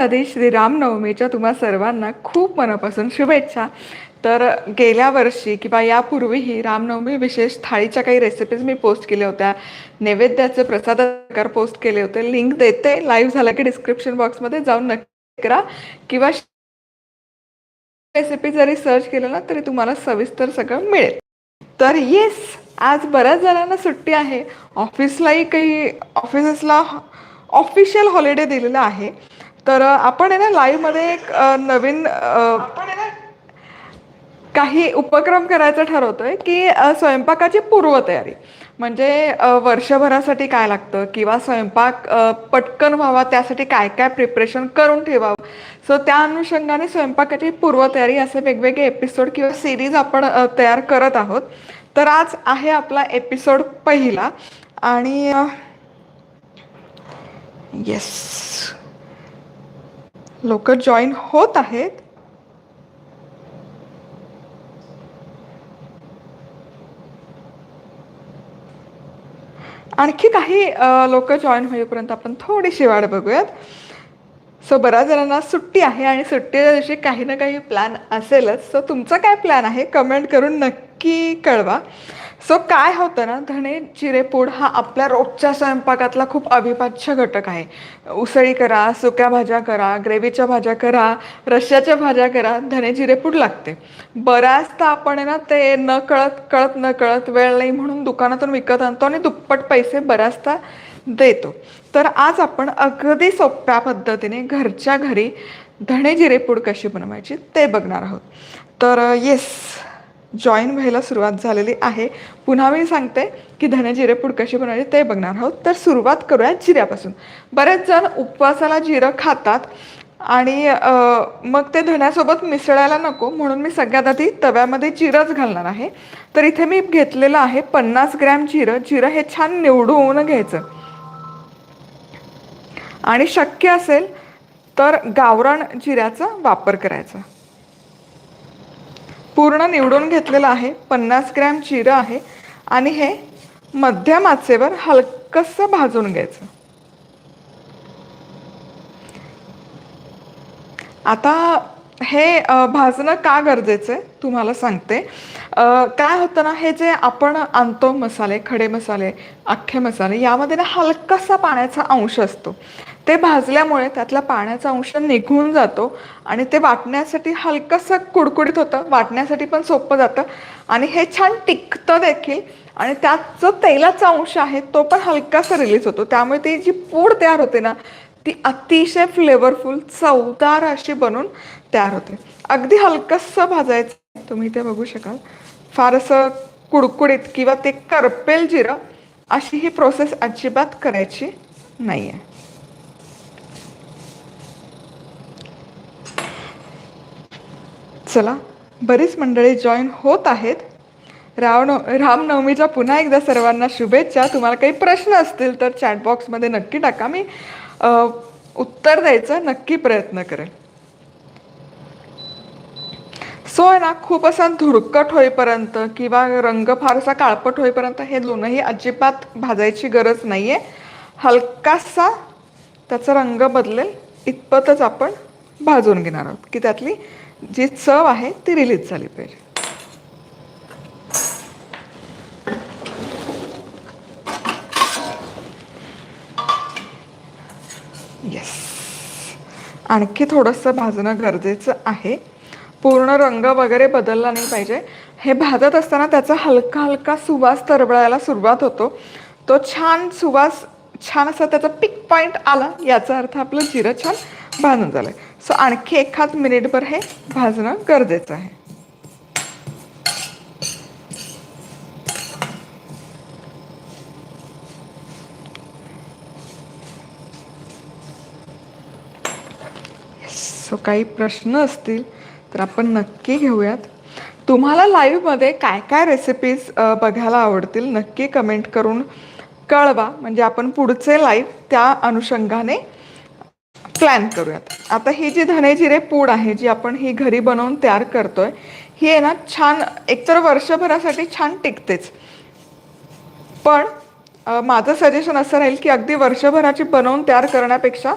आधी श्रीरामनवमीच्या तुम्हा सर्वांना खूप मनापासून शुभेच्छा. तर गेल्या वर्षी किंवा यापूर्वीही रामनवमी विशेष थाळीच्या काही रेसिपीज मी पोस्ट केल्या होत्या. नैवेद्याचे प्रसाद प्रकार पोस्ट केले होते. लिंक देते. लाईव्ह झाला की डिस्क्रिप्शन बॉक्समध्ये जाऊन नक्की करा. किंवा रेसिपी जरी सर्च केलं ना तरी तुम्हाला सविस्तर सगळं मिळेल. तर येस आज बऱ्याच जणांना सुट्टी आहे. ऑफिसलाही काही ऑफिसेसला ऑफिशियल हॉलिडे दिलेला आहे. तर आपण आहे ना लाईव्हमध्ये एक नवीन काही उपक्रम करायचा ठरवतोय की स्वयंपाकाची पूर्वतयारी. म्हणजे वर्षभरासाठी काय लागतं किंवा स्वयंपाक पटकन व्हावा त्यासाठी काय काय प्रिपरेशन करून ठेवावं? सो त्या अनुषंगाने स्वयंपाकाची पूर्वतयारी असे वेगवेगळे एपिसोड किंवा सिरीज आपण तयार करत आहोत. तर आज आहे आपला एपिसोड पहिला आणि येस लोक जॉईन होत आहेत. आणखी काही लोक जॉईन होईपर्यंत आपण थोडीशी वाट बघूयात. सो बऱ्याच जणांना सुट्टी आहे आणि सुट्टीच्या दिवशी काही ना काही प्लॅन असेलच. सो तुमचा काय प्लॅन आहे? कमेंट करून नक्की कळवा. सो काय होतं ना धणे चिरेपूड हा आपल्या रोजच्या स्वयंपाकातला खूप अविभाज्य घटक आहे. उसळी करा सुक्या भाज्या करा ग्रेव्हीच्या भाज्या करा रश्श्याच्या भाज्या करा धणे जिरेपूड लागते. बऱ्याचदा आपण आहे ना ते न कळत कळत न कळत वेळ नाही म्हणून दुकानातून विकत आणतो आणि दुप्पट पैसे बऱ्याचदा देतो. तर आज आपण अगदी सोप्या पद्धतीने घरच्या घरी धणे जिरेपूड कशी बनवायची ते बघणार आहोत. तर येस जॉईन व्हायला सुरुवात झालेली आहे. पुन्हा मी सांगते की धने जिरे पूड कशी बनवायची ते बघणार आहोत. तर सुरुवात करूया जिऱ्यापासून. बरेच जण उपवासाला जिरं खातात आणि मग ते धण्यासोबत मिसळायला नको. म्हणून मी सगळ्यात आधी तव्यामध्ये जिरंच घालणार आहे. तर इथे मी घेतलेलं आहे पन्नास ग्रॅम जिरं. जिरं हे छान निवडून घ्यायचं. आणि शक्य असेल तर गावरान जिऱ्याचा वापर करायचा. पूर्ण निवडून घेतलेलं आहे. पन्नास ग्रॅम जिरं आहे. आणि हे मध्यम आचेवर हलकंसं भाजून घ्यायचं. आता हे भाजणं का गरजेचं आहे? तुम्हाला सांगते. काय होतं ना हे जे आपण आणतो मसाले खडे मसाले अख्खे मसाले यामध्ये ना हलकासा पाण्याचा अंश असतो. ते भाजल्यामुळे त्यातला पाण्याचा अंश निघून जातो आणि ते वाटण्यासाठी हलकंसं कुडकुडीत होतं. वाटण्यासाठी पण सोपं जातं. आणि हे छान टिकतं देखील. आणि त्यात जो तेलाचा अंश आहे तो पण हलकासा रिलीज होतो. त्यामुळे ती जी पूड तयार होते ना ती अतिशय फ्लेवरफुल चवदार अशी बनून तयार होते. अगदी हलकंसं भाजायचं तुम्ही ते बघू शकाल. फार असं कुडकुडीत किंवा ते करपेल जिरं अशी ही प्रोसेस अजिबात करायची नाही आहे चला बरीच मंडळी जॉईन होत आहेत. रावण रामनवमीच्या पुन्हा एकदा सर्वांना शुभेच्छा. तुम्हाला काही प्रश्न असतील तर चॅटबॉक्समध्ये नक्की टाका. मी उत्तर द्यायचं नक्की प्रयत्न करेन. सो आहे ना खूप असा धुरकट होईपर्यंत किंवा रंग फारसा काळपट होईपर्यंत हे दोनही अजिबात भाजायची गरज नाही आहे हलकासा त्याचा रंग बदलेल इतपतच आपण भाजून घेणार आहोत. की त्यातली जी चव आहे ती रिलीज झाली पाहिजे येस आणखी थोडंसं भाजणं गरजेचं आहे. पूर्ण रंग वगैरे बदलला नाही पाहिजे. हे भाजत असताना त्याचा हलका हलका सुवास तरबळायला सुरुवात होतो. तो छान सुवास छान असा त्याचा पिक पॉईंट आला याचा अर्थ आपलं जिरं छान भाजून झालं सो आणखी एखाद मिनिटभर हे भाजणं गरजेचं आहे. सो काही प्रश्न असतील तर आपण नक्की घेऊयात. तुम्हाला लाईव्हमध्ये काय काय रेसिपीज बघायला आवडतील नक्की कमेंट करून कळवा म्हणजे आपण पुढचे लाईव्ह त्या अनुषंगाने प्लॅन करूयात. आता ही जी धने जिरे पूड आहे जी आपण ही घरी बनवून तयार करतोय ही आहे ना छान एकतर वर्षभरासाठी छान टिकतेच. पण माझं सजेशन असं राहील की अगदी वर्षभराची बनवून तयार करण्यापेक्षा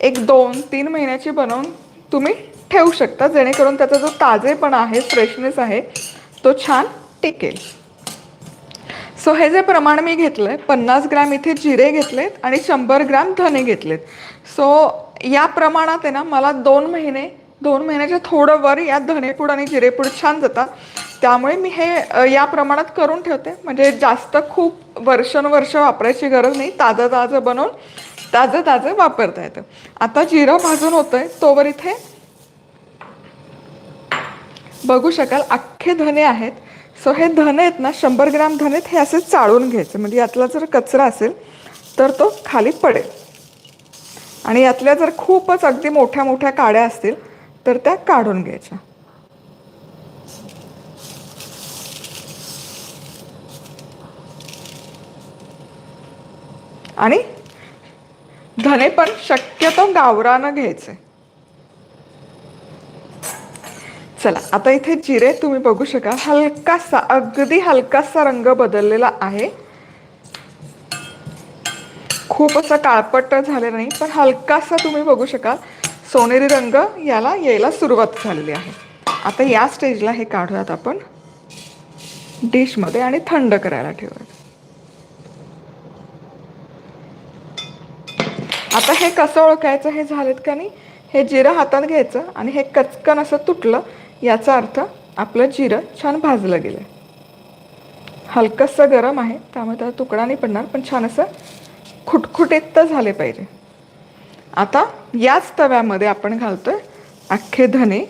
एक दोन तीन महिन्याची बनवून तुम्ही ठेवू शकता जेणेकरून त्याचा जो ताजेपणा आहे फ्रेशनेस आहे तो छान टिकेल. सो हे जे प्रमाण मी घेतलं आहे पन्नास ग्रॅम इथे जिरे घेतलेत आणि शंभर ग्रॅम धने घेतलेत. सो या प्रमाणात आहे ना मला दोन महिने दोन महिन्याच्या थोडं वर यात धनेपूड आणि जिरेपूड छान जातात. त्यामुळे मी हे या प्रमाणात करून ठेवते. म्हणजे जास्त खूप वर्षानुवर्ष वापरायची गरज नाही. ताजं ताजं बनवून ताजं ताजं वापरता येतं. आता जिरं भाजून होतंय तोवर इथे बघू शकाल अख्खे धने आहेत. सो हे धने आहेत ना शंभर ग्रॅम धने आहेत, हे असे चाळून घ्यायचे. म्हणजे यातला जर कचरा असेल तर तो खाली पडेल. आणि यातल्या जर खूपच अगदी मोठ्या मोठ्या काड्या असतील तर त्या काढून घ्यायच्या. आणि धने पण शक्यतो गावरानं घ्यायचे. चला आता इथे जिरे तुम्ही बघू शकाल. हलकासा अगदी हलकासा रंग बदललेला आहे. खूप असा काळपट झाले नाही पण हलकासा तुम्ही बघू शकाल. सोनेरी रंग याला यायला सुरुवात झालेली आहे. आता या स्टेजला हे काढूयात आपण. डिशमध्ये आणि थंड करायला ठेवूयात. आता हे कसं ओळखायचं हे झालेत का नाही? हे जिरं हातात घ्यायचं आणि हे कचकन असं तुटलं याचा अर्थ आपलं जिरं छान भाजलं गेलं हलकंसं गरम आहे त्यामुळे त्याला तुकडा नाही पडणार पण छान असं खुटखुटीत तर झाले पाहिजे. आता याच तव्यामध्ये आपण घालतो आहे अख्खे धने.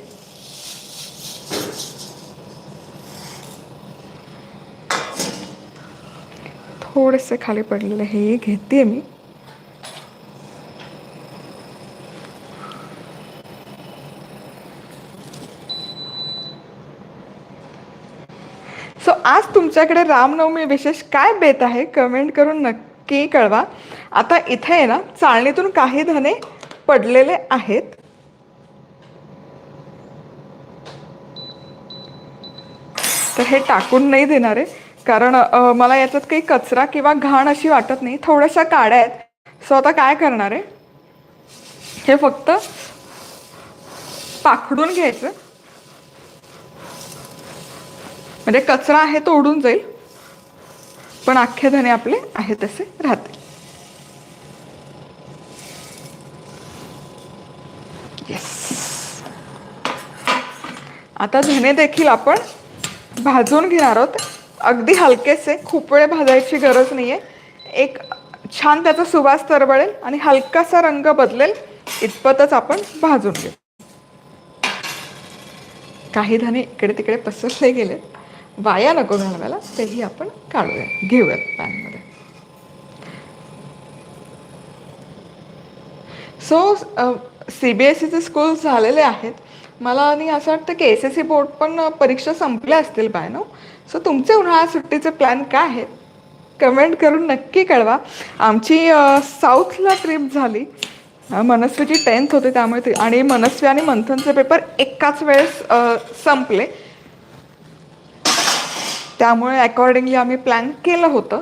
थोडेसे खाली पडलेले हे घेते मी सो आज तुमच्याकडे रामनवमी विशेष काय बेत आहे? कमेंट करून नक्की कळवा. आता इथे आहे ना चाळणीतून काही धने पडलेले आहेत. तर हे टाकून नाही देणार. आहे कारण मला याच्यात काही कचरा किंवा घाण अशी वाटत नाही. थोड्याशा काड्या आहेत. सो आता काय करणार आहे? हे फक्त पाखडून घ्यायचं. म्हणजे कचरा आहे तो उडून जाईल. पण अख्खे धने आपले आहे तसे राहतील. येस आता धने देखील आपण भाजून घेणार आहोत. अगदी हलकेसे खूप वेळ भाजायची गरज नाही आहे एक छान त्याचा सुवास तरबळेल आणि हलकासा रंग बदलेल. इतपतच आपण भाजून घेऊ. काही धने इकडे तिकडे पसरले गेलेत. वाया नको घालवायला तेही आपण काढूया. घेऊयात पॅनमध्ये. सो सी बी एस सीचे स्कूल झालेले आहेत. मला आणि असं वाटतं की एस एस सी बोर्ड पण परीक्षा संपल्या असतील बाय नो सो तुमचे उन्हाळा सुट्टीचे प्लॅन काय आहेत? कमेंट करून नक्की कळवा. आमची साऊथला ट्रिप झाली. मनस्वीची टेन्थ होते त्यामुळे ते आणि मनस्वी आणि मंथनचे पेपर एकाच वेळेस संपले. त्यामुळे अकॉर्डिंगली आम्ही प्लॅन केलं होतं.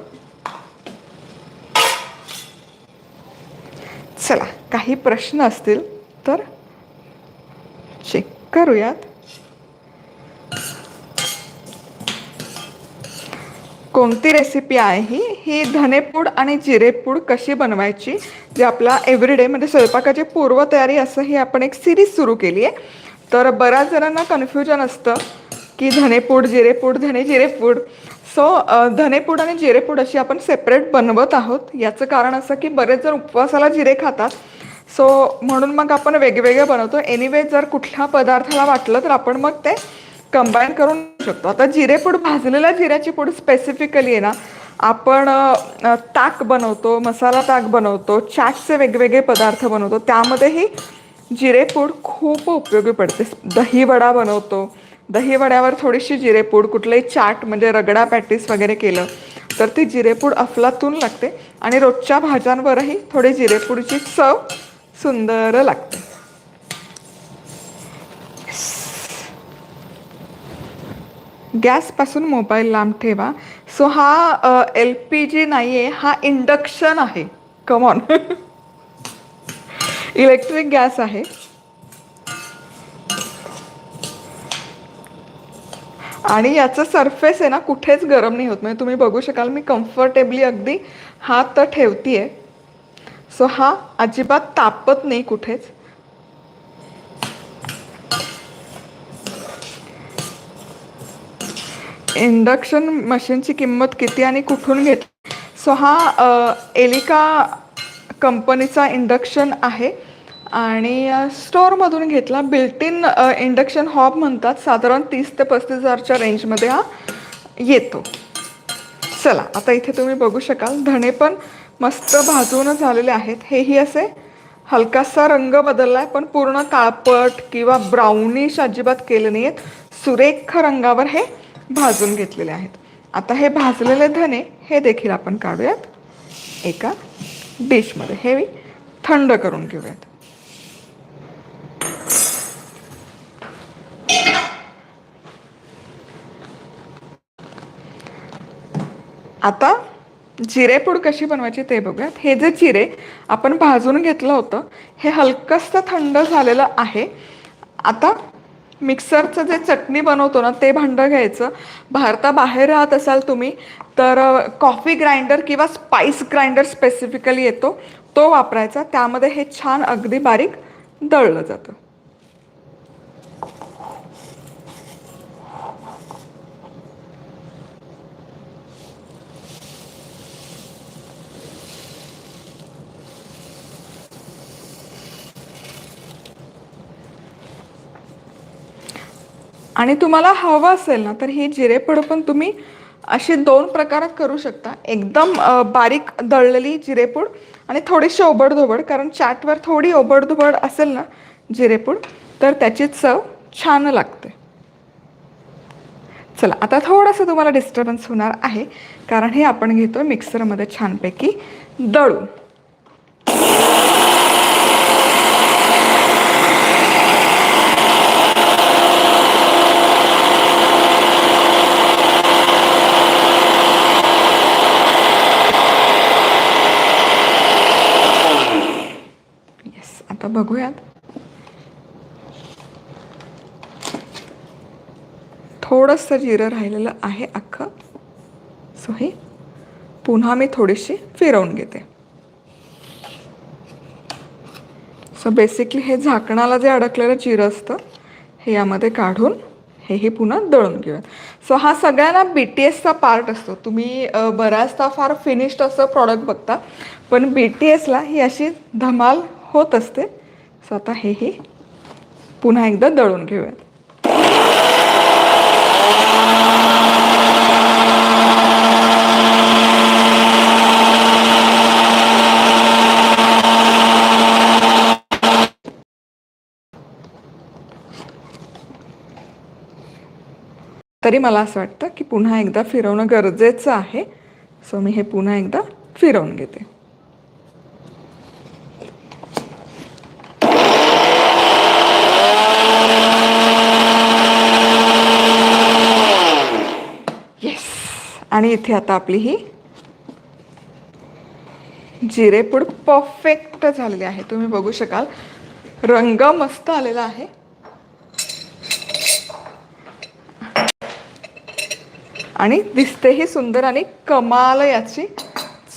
चला काही प्रश्न असतील तर चेक करूयात. कोणती रेसिपी आहे ही? ही धनेपूड आणि जिरेपूड कशी बनवायची? जे आपला एव्हरीडे म्हणजे स्वयंपाकाची पूर्वतयारी असं ही आपण एक सिरीज सुरू केली आहे तर बऱ्याच जणांना कन्फ्युजन असतं. की धनेपूड जिरेपूड धने जिरेपूड सो धनेपूड आणि जिरेपूड अशी आपण सेपरेट बनवत आहोत. याचं कारण असं की बरेच जण उपवासाला जिरे खातात. सो म्हणून मग आपण वेगवेगळे बनवतो. एनिवे जर कुठल्या पदार्थाला वाटलं तर आपण मग ते कंबाईन करून शकतो. आता जिरेपूड भाजलेल्या जिऱ्याची पूड स्पेसिफिकली आहे ना आपण ताक बनवतो मसाला ताक बनवतो चाटचे वेगवेगळे पदार्थ बनवतो. त्यामध्येही जिरेपूड खूप उपयोगी पडते. दही वडा बनवतो. दहीवड्यावर थोडीशी जिरेपूड कुठलंही चाट म्हणजे रगडा पॅटीस वगैरे केलं तर ती जिरेपूड अफलातून लागते आणि रोजच्या भाज्यांवरही थोडी जिरेपूडची चव सुंदर लागते. गॅसपासून मोबाईल लांब ठेवा. सो हा एल पी जी नाही आहे हा इंडक्शन आहे. कमॉन इलेक्ट्रिक गॅस आहे. आणि याचं सरफेस आहे ना कुठेच गरम नाही होत. म्हणजे तुम्ही बघू शकाल मी कम्फर्टेबली अगदी हात ठेवतीये. सो हा अजिबात तापत नाही कुठेच. इंडक्शन मशीनची किंमत किती आणि कुठून घेतली सो हा एलिका कंपनीचा इंडक्शन आहे. आणि स्टोअरमधून घेतला बिल्ट इन इंडक्शन हॉब म्हणतात. साधारण तीस ते पस्तीस हजारच्या रेंजमध्ये हा येतो. चला आता इथे तुम्ही बघू शकाल. धणे पण मस्त भाजून झालेले आहेत. हेही असे हलकासा रंग बदलला आहे पण पूर्ण काळपट किंवा ब्राउनिश अजिबात केले नाही आहेत सुरेख रंगावर हे भाजून घेतलेले आहेत. आता हे भाजलेले धने हे देखील आपण काढूयात. एका डिशमध्ये हे थंड करून घेऊयात. आता जिरेपूड कशी बनवायची ते बघूयात. हे जे जिरे आपण भाजून घेतलं होतं हे हलकंसं थंड झालेलं आहे. आता मिक्सरचं जे चटणी बनवतो ना ते भांडं घ्यायचं. भारताबाहेर राहत असाल तुम्ही तर कॉफी ग्राइंडर किंवा स्पाईस ग्राइंडर स्पेसिफिकली येतो. तो वापरायचा. त्यामध्ये हे छान अगदी बारीक दळलं जातं. आणि तुम्हाला हवं असेल ना तर ही जिरेपूड पण तुम्ही अशी दोन प्रकारात करू शकता. एकदम बारीक दळलेली जिरेपूड आणि थोडीशी ओबडधोबड कारण चाटवर थोडी ओबडधोबड असेल ना जिरेपूड तर त्याची चव छान लागते. चला आता थोडंसं तुम्हाला डिस्टर्बन्स होणार आहे कारण हे आपण घेतो मिक्सरमध्ये छानपैकी दळून येस आता बघूयात. थोडंसं जिरं राहिलेलं आहे अख्खं. सो हे पुन्हा मी थोडीशी फिरवून घेते. सो बेसिकली हे झाकणाला जे अडकलेलं जिरं असतं हे यामध्ये काढून हेही पुन्हा दळून घेऊयात. सो हा सगळ्यांना बी टी एसचा पार्ट असतो. तुम्ही बऱ्याचदा फार फिनिश्ड असं प्रॉडक्ट बघता पण बी टी एसला ही अशी धमाल होत असते. सो आता हे पुन्हा एकदा दळून घेऊयात. तरी मला असं वाटतं की पुन्हा एकदा फिरवणं गरजेचं आहे. सो मी हे पुन्हा एकदा फिरवून घेते येस आणि इथे आता आपली ही जिरेपूड परफेक्ट झालेली आहे. तुम्ही बघू शकाल. रंग मस्त आलेला आहे. आणि दिसतेही सुंदर आणि कमाल याची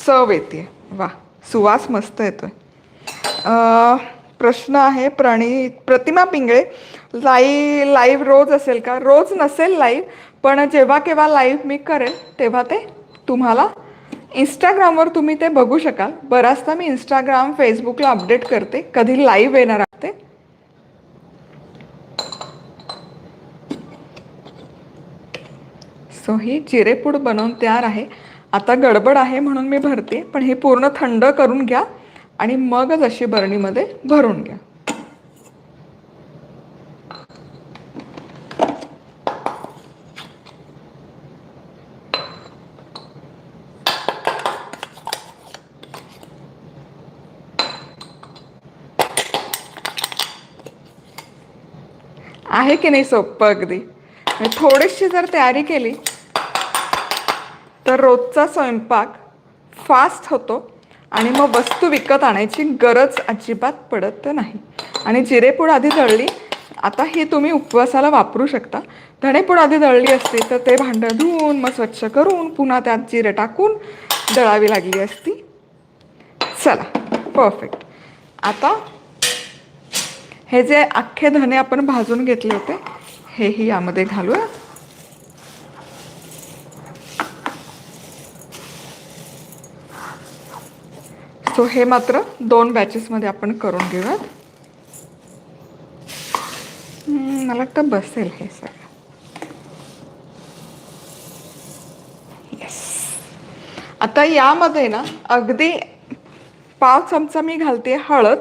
चव येते. वा सुवास मस्त येतोय. प्रश्न आहे प्राणी प्रतिमा पिंगळे लाई लाईव्ह रोज असेल का? रोज नसेल लाईव्ह पण जेव्हा केव्हा लाईव्ह मी करेल तेव्हा ते तुम्हाला इंस्टाग्रामवर तुम्ही ते बघू शकाल. बराचदा मी इंस्टाग्राम फेसबुकला अपडेट करते. कधी लाईव्ह येणार असते ते. सो ही जिरेपूड बनवून तयार आहे. आता गडबड आहे म्हणून मी भरते पण हे पूर्ण थंड करून घ्या आणि मगच अशी बरणीमध्ये भरून घ्या. आहे की नाही सोपं अगदी. थोडीशी जर तयारी केली तर रोजचा स्वयंपाक फास्ट होतो आणि मग वस्तू विकत आणायची गरज अजिबात पडत नाही. आणि जिरेपूड आधी दळली आता ही तुम्ही उपवासाला वापरू शकता. धणेपूड आधी दळली असती तर ते भांडं धुवून मग स्वच्छ करून पुन्हा त्यात जिरे टाकून दळावी लागली असती. चला परफेक्ट आता हे जे अख्खे धने आपण भाजून घेतले होते हेही यामध्ये घालूया. सो हे मात्र दोन बॅचेसमध्ये आपण करून घेऊयात. मला वाटतं बसेल हे सगळं. येस आता यामध्ये ना अगदी पाव चमचा मी घालते हळद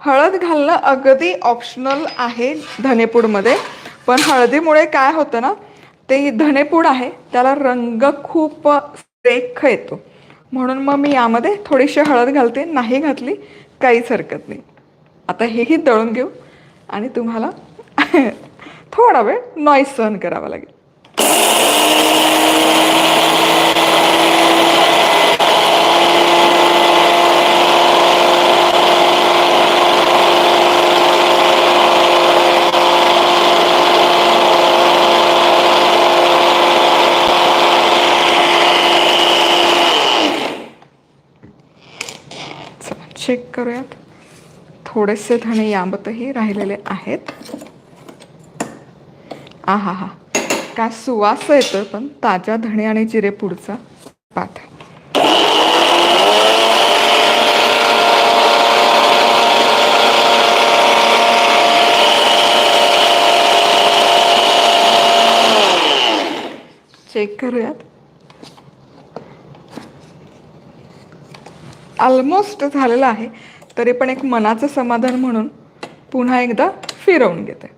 हळद घालणं अगदी ऑप्शनल आहे धनेपूडमध्ये. पण हळदीमुळे काय होतं ना ते धनेपूड आहे त्याला रंग खूप रेख येतो. म्हणून मग मी यामध्ये थोडीशी हळद घालते नाही घातली काहीच हरकत नाही. आता हेही दळून घेऊ आणि तुम्हाला थोडा वेळ नॉईस सहन करावा लागेल चला चेक करूयात. थोडेसे धणे यामतही राहिलेले आहेत. आ हा हा काय सुवास येतं पण ताज्या धणे आणि जिरेपूडचा पात चेक करूयात. ऑलमोस्ट झालेलं आहे. तरी पण एक मनाचं समाधान म्हणून पुन्हा एकदा फिरवून घेते.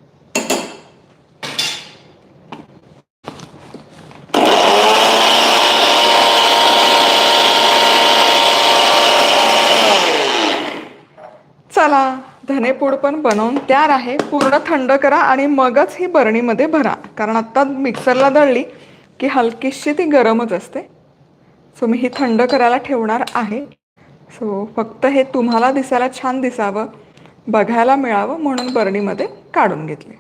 चला धनेपूड पण बनवून तयार आहे. पूर्ण थंड करा आणि मगच ही बरणीमध्ये भरा. कारण आत्ता मिक्सरला दळली की हलकीशी ती गरमच असते. सो मी ही थंड करायला ठेवणार आहे. सो फक्त हे तुम्हाला दिसायला छान दिसावं बघायला मिळावं म्हणून बरणीमध्ये काढून घेतले.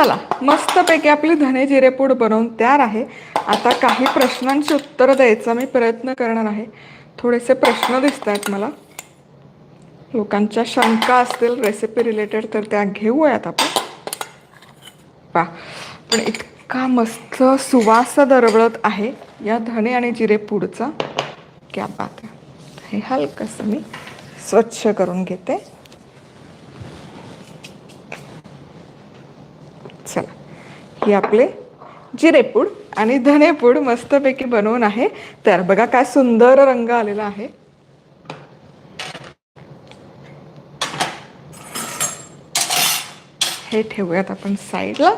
चला मस्तपैकी आपली धने जिरेपूड बनवून तयार आहे. आता काही प्रश्नांची उत्तरं द्यायचा मी प्रयत्न करणार आहे. थोडेसे प्रश्न दिसत आहेत मला. लोकांच्या शंका असतील रेसिपी रिलेटेड तर त्या घेऊयात आपण. पा पण इतका मस्त सुवास दरवळत आहे या धने आणि जिरेपूडचा क्या बात आहे. हे हलकंसं मी स्वच्छ करून घेते चला हे आपले जिरेपूड आणि धनेपूड मस्तपैकी बनवून आहे. तर बघा काय सुंदर रंग आलेला आहे. हे ठेवूयात आपण साईडला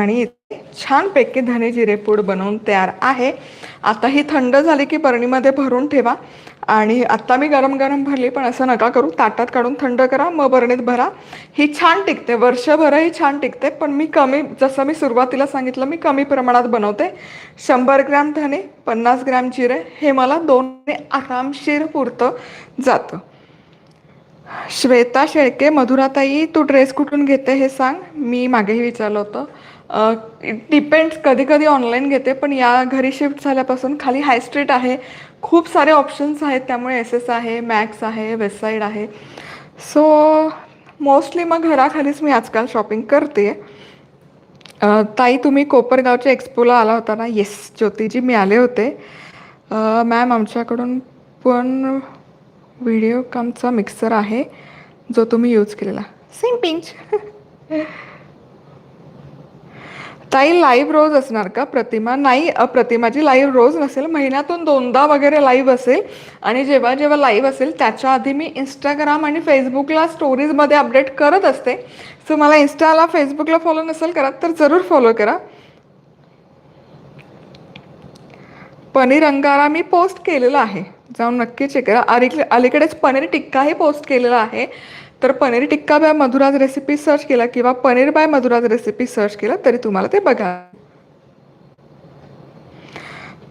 आणि छानपैकी धने जिरे पूड बनवून तयार आहे. आता ही थंड झाली की बरणीमध्ये भरून ठेवा. आणि आता मी गरम गरम भरली पण असं नका करू. ताटात काढून थंड करा मग बरणीत भरा. ही छान टिकते. वर्षभरही छान टिकते. पण मी कमी जसं मी सुरुवातीला सांगितलं मी कमी प्रमाणात बनवते. शंभर ग्रॅम धने पन्नास ग्रॅम जिरे हे मला दोन आरामशीर पुरतं जातं. श्वेता शेळके मधुराताई तू ड्रेस कुठून घेते हे सांग. मी मागेही विचारलं होतं. डिपेंड्स कधी कधी ऑनलाईन घेते पण या घरी शिफ्ट झाल्यापासून खाली हाय स्ट्रीट आहे. खूप सारे ऑप्शन्स आहेत त्यामुळे एस एस आहे मॅक्स आहे वेबसाईट आहे. सो मोस्टली मग घराखालीच मी आजकाल शॉपिंग करते. ताई तुम्ही कोपरगावच्या एक्सपोला आला होता ना? येस ज्योतिजी मी आले होते. मॅम आमच्याकडून पण व्हिडिओ कामचा मिक्सर आहे जो तुम्ही यूज केलेला. सेम पिंच ताई लाईव्ह रोज असणार का? प्रतिमा? नाही प्रतिमाची लाईव्ह रोज नसेल. महिन्यातून दोनदा वगैरे लाईव्ह असेल. आणि जेव्हा जेव्हा लाईव्ह असेल त्याच्या आधी मी इंस्टाग्राम आणि फेसबुकला स्टोरीजमध्ये अपडेट करत असते. सो मला इंस्टाला फेसबुकला फॉलो नसेल करत तर जरूर फॉलो करा. पनीर अंगारा मी पोस्ट केलेला आहे. जाऊन नक्की चेक करा. अलीकडे अलीकडेच पनीर टिक्काही पोस्ट केलेला आहे. तर paneer tikka by Madhura's recipe search केला किंवा paneer by Madhura's recipe search केला तरी तुम्हाला ते बघा.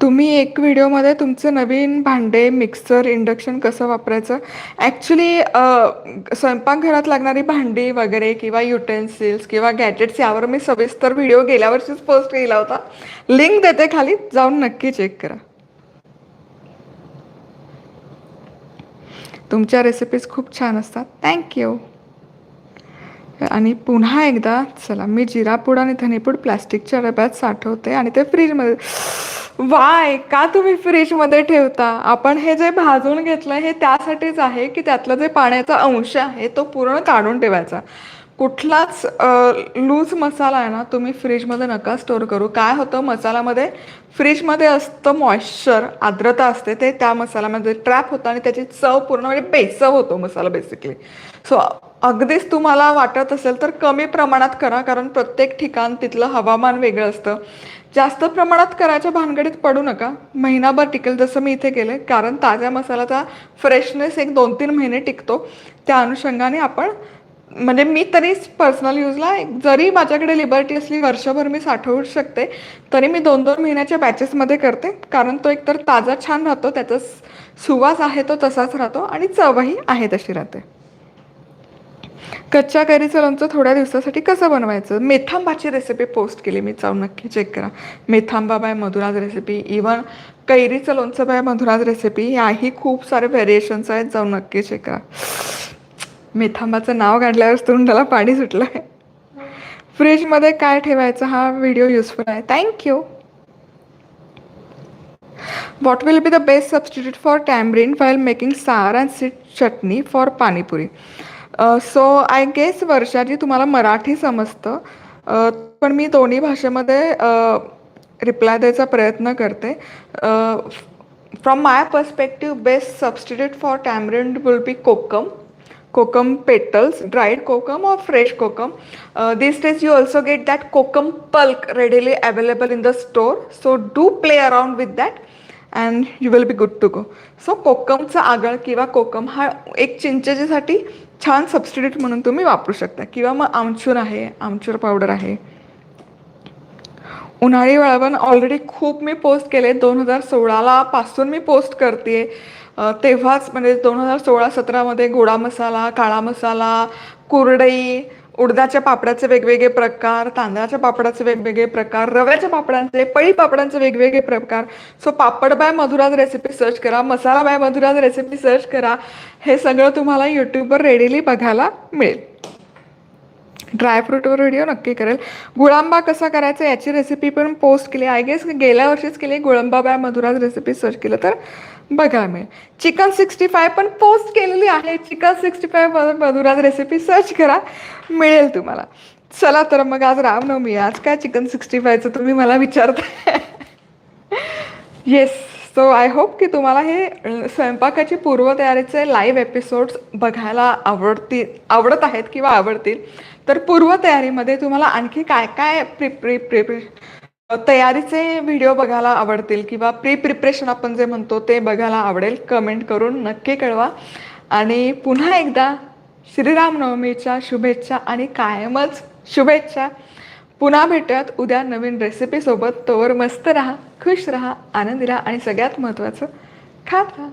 तुम्ही एक व्हिडिओमध्ये तुमचं नवीन भांडे मिक्सर इंडक्शन कसं वापरायचं? ॲक्च्युली स्वयंपाकघरात लागणारी भांडी वगैरे किंवा युटेन्सिल्स किंवा गॅजेट्स यावर मी सविस्तर व्हिडिओ गेल्या वर्षीच पोस्ट केला होता. लिंक देते खाली जाऊन नक्की चेक करा. तुमच्या रेसिपीज खूप छान असतात. थँक्यू आणि पुन्हा एकदा चला मी जिरापूड आणि धनेपूड प्लॅस्टिकच्या डब्यात साठवते आणि ते फ्रीजमध्ये वाय का तुम्ही फ्रीजमध्ये ठेवता? आपण हे जे भाजून घेतलं हे त्यासाठीच आहे की त्यातलं जे पाण्याचा अंश आहे तो पूर्ण काढून ठेवायचा. कुठलाच लूज मसाला आहे ना तुम्ही फ्रीजमध्ये नका स्टोअर करू. काय होतं मसाल्यामध्ये फ्रीजमध्ये असतं मॉइश्चर आर्द्रता असते ते त्या मसाल्यामध्ये ट्रॅप होतं आणि त्याची चव पूर्ण म्हणजे बेचव होतो मसाला बेसिकली सो अगदीच तुम्हाला वाटत असेल तर कमी प्रमाणात करा कारण प्रत्येक ठिकाण तिथलं हवामान वेगळं असतं. जास्त प्रमाणात करायच्या भानगडीत पडू नका. महिनाभर टिकेल जसं मी इथे केलं कारण ताज्या मसाल्याचा फ्रेशनेस एक दोन तीन महिने टिकतो. त्या अनुषंगाने आपण म्हणजे मी तरी पर्सनल यूजला जरी माझ्याकडे लिबर्टी असली वर्षभर मी साठवू शकते तरी मी दोन दोन महिन्याच्या बॅचेसमध्ये करते. कारण तो एकतर ताजा छान राहतो त्याचा सुवास आहे तो तसाच राहतो आणि चवही आहे तशी राहते. कच्च्या कैरीचं लोणचं थोड्या दिवसासाठी कसं बनवायचं? मेथांबाची रेसिपी पोस्ट केली मी जाऊन नक्की चेक करा. मेथांबा बाय मधुराज रेसिपी इवन कैरीचं लोणचं बाय मधुराज रेसिपी याही खूप सारे व्हेरिएशन्स आहेत जाऊन नक्की चेक करा. मेथांबाचं नाव काढल्यावर तोंडाला पाणी सुटलं आहे फ्रीजमध्ये काय ठेवायचं हा व्हिडिओ युजफुल आहे. Thank you what will be the best substitute for tamarind फाईल मेकिंग सार and sweet chutney for panipuri so I guess वर्षाची तुम्हाला मराठी समजतं. Uh, पण मी दोन्ही भाषेमध्ये uh, रिप्लाय द्यायचा प्रयत्न करते. From my perspective best substitute for tamarind will be kokum kokum petals dried kokum or fresh kokum. This days you also get that kokum pulp readily available in the store so do play around with that and you will be good to go so कोकमचा आगळ किंवा कोकम हा एक चिंचेजीसाठी छान substitute म्हणून तुम्ही वापरू शकता. किंवा मग आमचूर आहे आमचूर पावडर आहे. उन्हाळी वळवण ऑलरेडी खूप मी पोस्ट केले. दोन हजार सोळाला पासून मी पोस्ट करते आहे तेव्हाच म्हणजे दोन हजार सोळा सतरामध्ये गोडा मसाला काळा मसाला कुरडई उडदाच्या पापडाचे वेगवेगळे प्रकार तांदळाच्या पापडाचे वेगवेगळे प्रकार रव्याच्या पापडांचे पळी पापडांचे वेगवेगळे प्रकार. So papad by Madhura's recipe search करा masala by Madhura's recipe search करा. हे सगळं तुम्हाला यूट्यूबवर रेडीली बघायला मिळेल. ड्रायफ्रूटवर व्हिडिओ नक्की करेल. गुळांबा कसा करायचा याची रेसिपी पण पोस्ट केली. आय गेस गेल्या वर्षीच केली. Gulamba by Madhura's recipe search केलं तर. बघा मिळेल चिकन सिक्स्टी फाय पण पोस्ट केलेली आहे. Chicken sixty five Madhura's recipe search करा. मिळेल तुम्हाला. चला तर मग आज रामनवमी आज काय चिकन सिक्स्टी फायचं तुम्ही मला विचारता येस सो आय होप की तुम्हाला हे स्वयंपाकाची पूर्वतयारीचे लाईव्ह एपिसोड्स बघायला आवडतील आवडत आहेत किंवा आवडतील. तर पूर्वतयारीमध्ये तुम्हाला आणखी काय काय प्रि प्रि प्रिप्रे तयारीचे व्हिडिओ बघायला आवडतील किंवा प्री प्रिपरेशन आपण जे म्हणतो ते बघायला आवडेल कमेंट करून नक्की कळवा. आणि पुन्हा एकदा श्रीरामनवमीच्या शुभेच्छा आणि कायमच शुभेच्छा. पुन्हा भेटूयात उद्या नवीन रेसिपीसोबत तोवर मस्त राहा खुश राहा आनंदी राहा आणि सगळ्यात महत्त्वाचं खात राहा